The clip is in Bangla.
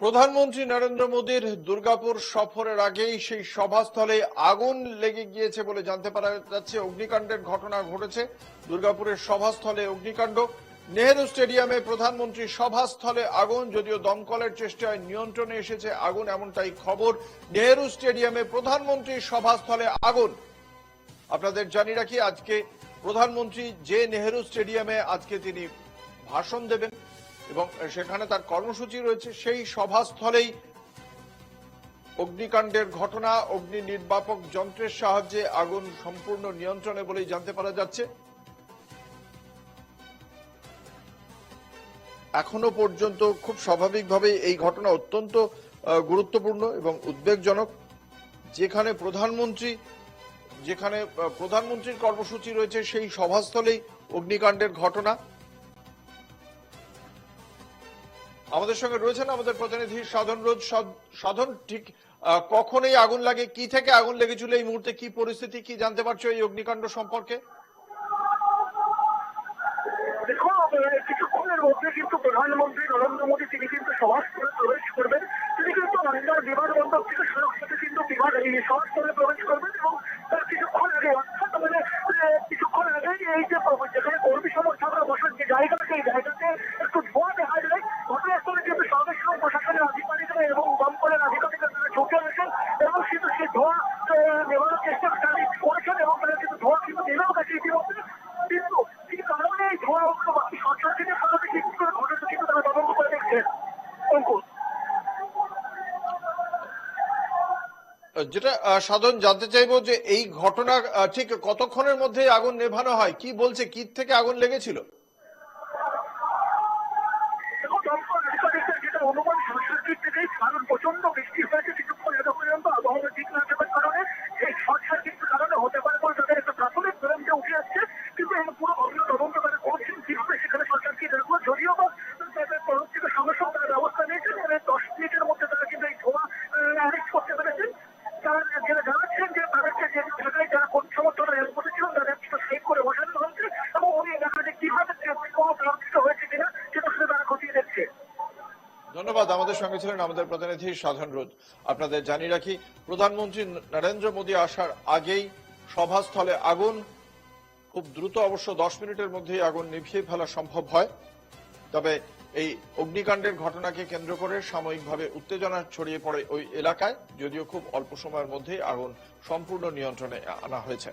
প্রধানমন্ত্রী নরেন্দ্র মোদীর দুর্গাপুর সফরের আগেই সেই সভাস্থলে আগুন লেগে গিয়েছে বলে জানতে পারা যাচ্ছে। অগ্নিকাণ্ডের ঘটনা ঘটেছে দুর্গাপুরের সভাস্থলে অগ্নিকাণ্ড। নেহেরু স্টেডিয়ামে প্রধানমন্ত্রী সভাস্থলে আগুন, যদিও দমকলের চেষ্টায় নিয়ন্ত্রণে এসেছে আগুন, এমনটাই খবর। নেহেরু স্টেডিয়ামে প্রধানমন্ত্রীর সভাস্থলে আগুন। আপনাদের জানি রাখি, আজকে প্রধানমন্ত্রী যে নেহেরু স্টেডিয়ামে আজকে তিনি ভাষণ দেবেন এবং সেখানে তার কর্মসূচি রয়েছে, সেই সভাস্থলেই অগ্নিকাণ্ডের ঘটনা, অগ্নি নির্বাপক যন্ত্রের সাহায্যে আগুন সম্পূর্ণ নিয়ন্ত্রণে বলেই জানতে পারা যাচ্ছে। এখনও পর্যন্ত খুব স্বাভাবিকভাবে এই ঘটনা অত্যন্ত গুরুত্বপূর্ণ এবং উদ্বেগজনক। যেখানে প্রধানমন্ত্রী, যেখানে প্রধানমন্ত্রীর কর্মসূচি রয়েছে, সেই সভাস্থলেই অগ্নিকাণ্ডের ঘটনা। আমাদের সঙ্গে রয়েছেন আমাদের প্রতিনিধি সাধন রোজ। সাধন, ঠিক কখন এই আগুন লাগে, কি থেকে আগুন লেগেছিল, এই মুহূর্তে কি পরিস্থিতি, কি জানতে পারছ এই অগ্নিকাণ্ড সম্পর্কে? কিছুক্ষণের মধ্যে কিন্তু প্রধানমন্ত্রী নরেন্দ্র মোদী, তিনি কিন্তু সভাস্থলে প্রবেশ করবেন। তিনি কিন্তু আন্দার বিমানবন্দর থেকে সরাসরি কিন্তু বিমান সভাস্থলে প্রবেশ করবেন এবং তার কিছুক্ষণ আগে, অর্থাৎ মানে কিছুক্ষণ আগেই এই যে যেখানে কর্মী সমর্থকরা বসার যে জায়গা সেই জায়গাতে একটু ধোঁয়া দেখা যায় ঘটনাস্থলে কিন্তু সরকারি প্রশাসনের আধিকারিকরা এবং দমকলের আধিকারিকরা ছুটে আসেন এবং কিন্তু ধোঁয়া চেষ্টা তারা করেছেন এবং তারা কিন্তু ধোঁয়া কিন্তু নেমেও গেছে ইতিমধ্যে। কিন্তু কি কারণে এই ধোঁয়া বাকি কারণে কি করে ঘটেছে কিন্তু তারা তদন্ত করে দেখছে অঙ্কুশ যেটা সাধন, জানতে চাইব যে এই ঘটনা ঠিক কতক্ষণের মধ্যে আগুন নেভানো হয়? কি বলছে? কি থেকে আগুন লেগেছিল? অনুমান সার্কিট থেকেই কারণ প্রচণ্ড বৃষ্টি হয়েছে, কিছুক্ষণ আগে পর্যন্ত আবহাওয়া ঠিক না থাকার কারণে সেই শর্ট সার্কিটের কারণে হতে পারে বলে তাদের একটা প্রাথমিক তদন্তে উঠে আসছে। কিন্তু এই পুরো অন্য তদন্ত তারা করছেন কীভাবে সেখানে শর্ট সার্কিট রাখব যদিও বা তাদের তরফ থেকে সঙ্গে সঙ্গে তারা ব্যবস্থা নিয়েছেন এবং দশ মিনিটের মধ্যে তারা কিন্তু এই ধোঁয়া অ্যারেস্ট করতে পেরেছেন। তারা যারা জানাচ্ছেন যে তাদেরকে যে জায়গায় যারা কোন সমর্থনে হেল্প করেছিলেন তাদের সেভ করে বসানো হয়েছে এবং উনি এলাকাতে কীভাবে ধন্যবাদ। আমাদের সঙ্গে ছিলেন আমাদের প্রতিনিধি সাধন রোজ আপনাদের জানিয়ে রাখি, প্রধানমন্ত্রী নরেন্দ্র মোদী আসার আগেই সভাস্থলে আগুন। খুব দ্রুত অবশ্য দশ মিনিটের মধ্যেই আগুন নিভিয়ে ফেলা সম্ভব হয়। তবে এই অগ্নিকাণ্ডের ঘটনাকে কেন্দ্র করে সাময়িকভাবে উত্তেজনা ছড়িয়ে পড়ে ওই এলাকায়, যদিও খুব অল্প সময়ের মধ্যেই আগুন সম্পূর্ণ নিয়ন্ত্রণে আনা হয়েছে।